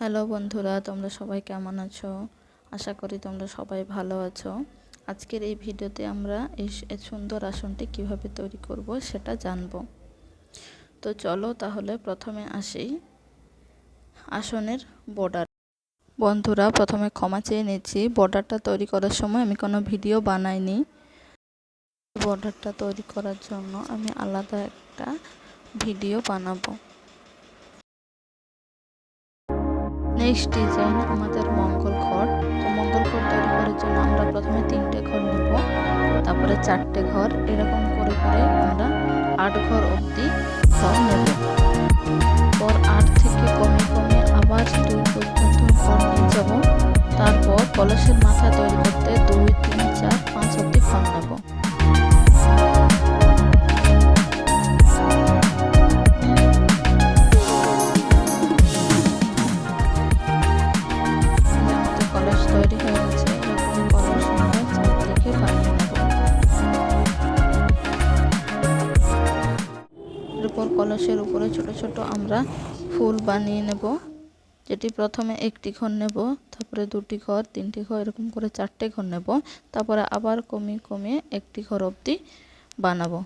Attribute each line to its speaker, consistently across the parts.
Speaker 1: Hello বন্ধুরা, তোমরা সবাই কেমন আছো? আশা করি তোমরা সবাই ভালো আছো। আজকের এই ভিডিওতে আমরা এই সুন্দর আসনটি কীভাবে তৈরি করব সেটা জানব। তো চলো তাহলে প্রথমে আসি আসনের বর্ডার বন্ধুরা, প্রথমে ক্ষমা চেয়ে নিচ্ছি। বর্ডারটা তৈরি করার সময় আমি কোনো ভিডিও বানাইনি। বর্ডারটা তৈরি করার জন্য আমি আলাদা একটা ভিডিও বানাবো। নেক্সট ডিজাইন আমাদের মঙ্গল ঘর। তো মঙ্গল ঘর তৈরি করার জন্য আমরা প্রথমে তিনটে ঘর নেব, তারপরে চারটে ঘর। এরকম করে করে আমরা আট ঘর অবধি ঘর নেব। পর আট থেকে কমে কমে আবার দুই পর্যন্ত ঘর নিয়ে যাব। তারপর কলসের মাথা তৈরি কলসের উপরে ছোট ছোট আমরা ফুল বানিয়ে নেব। যেটি প্রথমে একটি ঘর নেব, তারপরে দুটি ঘর, তিনটি ঘর, এরকম করে চারটে ঘর নেব। তারপরে আবার কমিয়ে কমিয়ে একটি ঘর অবধি বানাবো।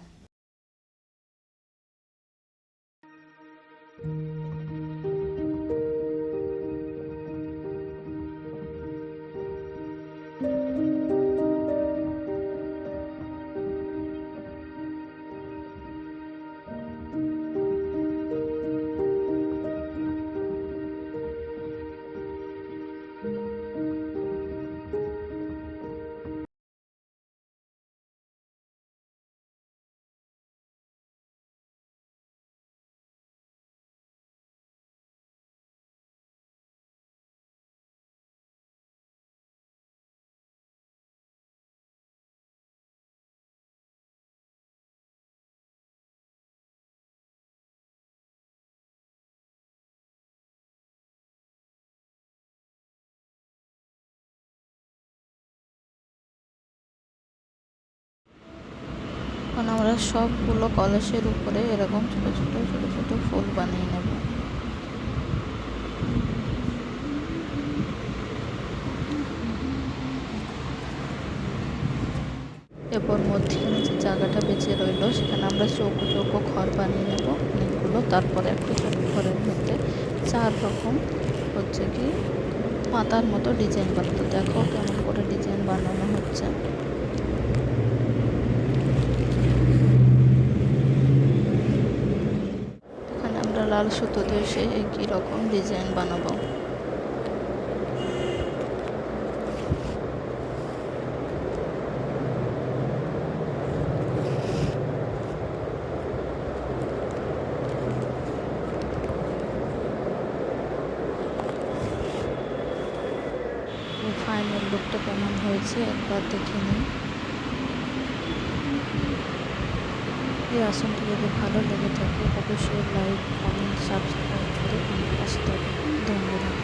Speaker 1: এখন আমরা সবগুলো কলসের উপরে এরকম ছোট ছোট ছোট ছোট ফুল বানিয়ে নেব। এরপর মধ্যখানে যে জায়গাটা বেঁচে রইল, সেখানে আমরা চৌকো চৌকো ঘর বানিয়ে নেব। অনেকগুলো তারপরে একটা ছোট ঘরের মধ্যে চার রকম হচ্ছে কি, পাতার মতো ডিজাইন বানাতো দেখো কেমন করে ডিজাইন বানানো হচ্ছে এখানে আমরা লাল সুতো দিয়ে সে একই রকম ডিজাইন বানাবো। ফাইনাল লুকটা কেমন হয়েছে একবার দেখে নিন এই আসনটি যদি ভালো লেগে থাকে, অবশ্যই লাইক কমেন্ট সাবস্ক্রাইব করে আমার পাশে থাকবেন। ধন্যবাদ।